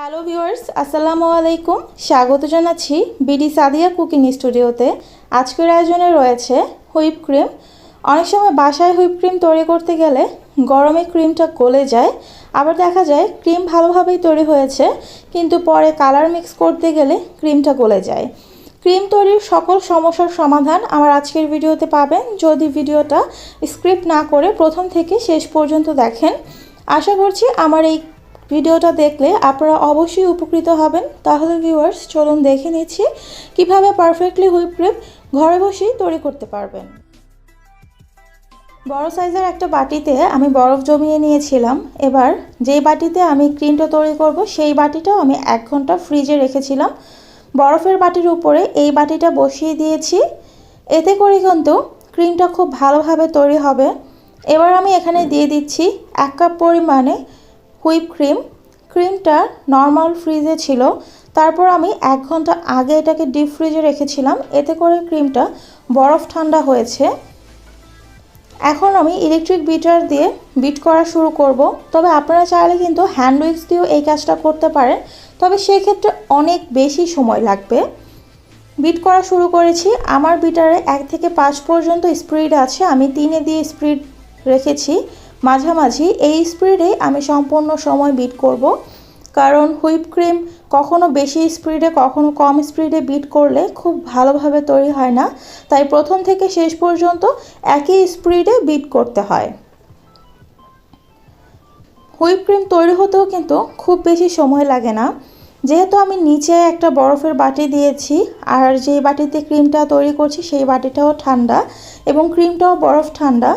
Hello viewers আসসালামু আলাইকুম স্বাগত জানাচ্ছি বিডি সাদিয়া কুকিং স্টুডিওতে আজকের আয়োজনে রয়েছে হুইপ ক্রিম। অনেক সময় বাসায় হুইপ ক্রিম তৈরি করতে গেলে গরমে ক্রিমটা গলে যায়। আবার দেখা যায় ক্রিম ভালোভাবেই তৈরি হয়েছে, কিন্তু পরে কালার মিক্স করতে গেলে ক্রিমটা গলে যায়। ক্রিম তৈরির সকল সমস্যার সমাধান আমার আজকের ভিডিওতে পাবেন। যদি ভিডিওটা স্ক্রিপ্ট না করে প্রথম থেকে শেষ পর্যন্ত দেখেন, আশা করছি আমার এই ভিডিওটা দেখলে আপনারা অবশ্যই উপকৃত হবেন। তাহলে ভিউয়ার্স চলুন দেখে নিচ্ছি কীভাবে পারফেক্টলি হুইপ ক্রিম ঘরে বসেই তৈরি করতে পারবেন। বড় সাইজের একটা বাটিতে আমি বরফ জমিয়ে নিয়েছিলাম। এবার যেই বাটিতে আমি ক্রিমটা তৈরি করব, সেই বাটিটাও আমি এক ঘণ্টা ফ্রিজে রেখেছিলাম। বরফের বাটির উপরে এই বাটিটা বসিয়ে দিয়েছি। এতে করে কিন্তু ক্রিমটা খুব ভালোভাবে তৈরি হবে। এবার আমি এখানে দিয়ে দিচ্ছি এক কাপ পরিমাণে হুইপ ক্রিম। ক্রিমটা নর্মাল ফ্রিজে ছিল। তারপর আমি এক ঘণ্টা আগে এটাকে ডিপ ফ্রিজে রেখেছিলাম। এতে করে ক্রিমটা বরফ ঠান্ডা হয়েছে। এখন আমি ইলেকট্রিক বিটার দিয়ে বিট করা শুরু করব। তবে আপনারা চাইলে কিন্তু হ্যান্ড উইক্স দিয়েও এই কাজটা করতে পারেন। তবে সেক্ষেত্রে অনেক বেশি সময় লাগবে। বিট করা শুরু করেছি। আমার বিটারে এক থেকে পাঁচ পর্যন্ত স্পিড আছে। আমি তিনে দিয়ে স্পিড রেখেছি। মাঝামাঝি এই স্পিডে আমি সম্পূর্ণ সময় বিট করব। কারণ হুইপ ক্রিম কখনো বেশি স্পিডে, কখনো কম স্পিডে বিট করলে খুব ভালোভাবে তৈরি হয় না। তাই প্রথম থেকে শেষ পর্যন্ত একই স্পিডে বিট করতে হয়। হুইপ ক্রিম তৈরি হতেও কিন্তু খুব বেশি সময় লাগে না। যেহেতু আমি নিচে একটা বরফের বাটি দিয়েছি, আর যে বাটিতে ক্রিমটা তৈরি করছি সেই বাটিটাও ঠান্ডা এবং ক্রিমটাও বরফ ঠান্ডা,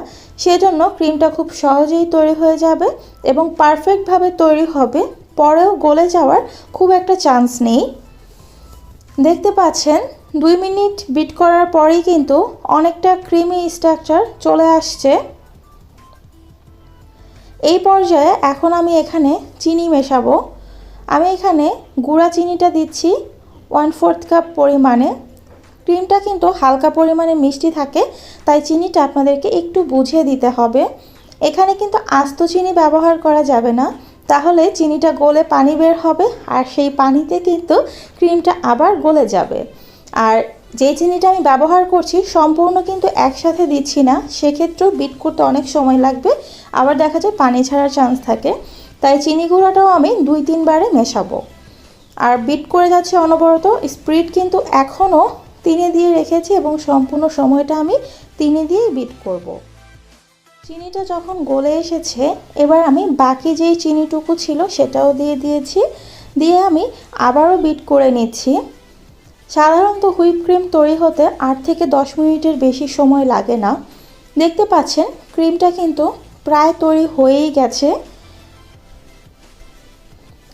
সেজন্য ক্রিমটা খুব সহজেই তৈরি হয়ে যাবে এবং পারফেক্টভাবে তৈরি হবে। পরেও গলে যাওয়ার খুব একটা চান্স নেই। দেখতে পাচ্ছেন, দুই মিনিট বিট করার পরেই কিন্তু অনেকটা ক্রিমি স্ট্রাকচার চলে আসছে। এই পর্যায়ে এখন আমি এখানে চিনি মেশাবো। আমি এখানে গুঁড়া চিনিটা দিচ্ছি ওয়ান ফোর্থ কাপ পরিমাণে। ক্রিমটা কিন্তু হালকা পরিমাণে মিষ্টি থাকে, তাই চিনিটা আপনাদেরকে একটু বুঝিয়ে দিতে হবে। এখানে কিন্তু আস্ত চিনি ব্যবহার করা যাবে না, তাহলে চিনিটা গলে পানি বের হবে আর সেই পানিতে কিন্তু ক্রিমটা আবার গলে যাবে। আর যে চিনিটা আমি ব্যবহার করছি সম্পূর্ণ কিন্তু একসাথে দিচ্ছি না, সেক্ষেত্রেও বিট করতে অনেক সময় লাগবে, আবার দেখা যায় পানি ছাড়ার চান্স থাকে। তাই চিনি গুঁড়াটাও আমি দুই তিনবারে মেশাবো। আর বিট করে যাচ্ছে অনবরত, স্প্রিড কিন্তু এখনও তিনে দিয়ে রেখেছি এবং সম্পূর্ণ সময়টা আমি তিনে দিয়ে বিট করব। চিনিটা যখন গলে এসেছে, এবার আমি বাকি যেই চিনিটুকু ছিল সেটাও দিয়ে দিয়েছি। দিয়ে আমি আবারও বিট করে নিচ্ছি। সাধারণত হুইপ ক্রিম তৈরি হতে আট থেকে দশ মিনিটের বেশি সময় লাগে না। দেখতে পাচ্ছেন, ক্রিমটা কিন্তু প্রায় তৈরি হয়েই গেছে।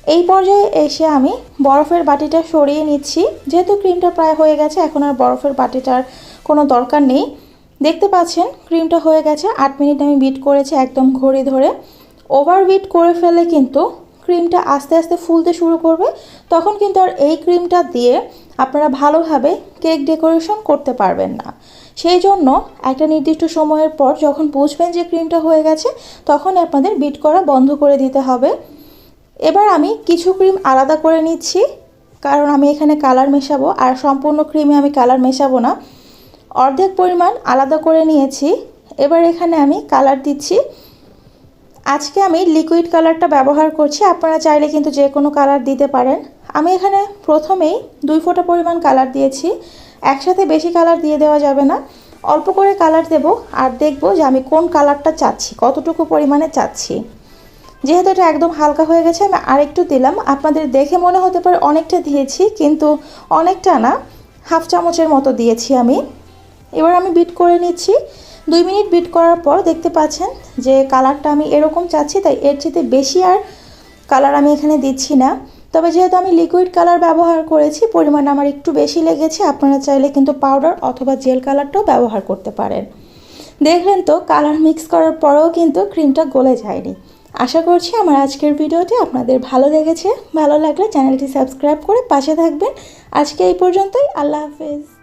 এই পর্যায়ে এসে আমি বরফের বাটিটা সরিয়ে নিচ্ছি। যেহেতু ক্রিমটা প্রায় হয়ে গেছে, এখন আর বরফের বাটিটার কোনো দরকার নেই। দেখতে পাচ্ছেন, ক্রিমটা হয়ে গেছে। আট মিনিট আমি বিট করেছি একদম ঘড়ি ধরে। ওভার বিট করে ফেলে কিন্তু ক্রিমটা আস্তে আস্তে ফুলতে শুরু করবে। তখন কিন্তু আর এই ক্রিমটা দিয়ে আপনারা ভালোভাবে কেক ডেকোরেশন করতে পারবেন না। সেই জন্য একটা নির্দিষ্ট সময়ের পর যখন বুঝবেন যে ক্রিমটা হয়ে গেছে তখন আপনাদের বিট করা বন্ধ করে দিতে হবে। এবার আমি কিছু ক্রিম আলাদা করে নিচ্ছি, কারণ আমি এখানে কালার মেশাবো, আর সম্পূর্ণ ক্রিমে আমি কালার মেশাবো না। অর্ধেক পরিমাণ আলাদা করে নিয়েছি। এবার এখানে আমি কালার দিচ্ছি। আজকে আমি লিকুইড কালারটা ব্যবহার করছি, আপনারা চাইলে কিন্তু যে কোনো কালার দিতে পারেন। আমি এখানে প্রথমেই দুই ফোঁটা পরিমাণ কালার দিয়েছি। একসাথে বেশি কালার দিয়ে দেওয়া যাবে না। অল্প করে কালার দেব, আর দেখব যে আমি কোন কালারটা চাচ্ছি, কতটুকু পরিমাণে চাচ্ছি। যেহেতু এটা একদম হালকা হয়ে গেছে, আমি আরেকটু দিলাম। আপনাদের দেখে মনে হতে পারে অনেকটা দিয়েছি, কিন্তু অনেকটা না, হাফ চামচের মতো দিয়েছি আমি। এবার আমি বিট করে নিচ্ছি। দুই মিনিট বিট করার পর দেখতে পাচ্ছেন যে কালারটা আমি এরকম চাচ্ছি, তাই এর চেয়ে বেশি আর কালার আমি এখানে দিচ্ছি না। তবে যেহেতু আমি লিকুইড কালার ব্যবহার করেছি, পরিমাণ আমার একটু বেশি লেগেছে, আপনারা চাইলে কিন্তু পাউডার অথবা জেল কালারটাও ব্যবহার করতে পারেন। দেখলেন তো কালার মিক্স করার পরেও কিন্তু ক্রিমটা গলে যায়নি। আশা করছি আমার আজকের ভিডিওটি আপনাদের ভালো লেগেছে। ভালো লাগলে চ্যানেলটি সাবস্ক্রাইব করে পাশে থাকবেন। আজকে এই পর্যন্তই। আল্লাহ হাফেজ।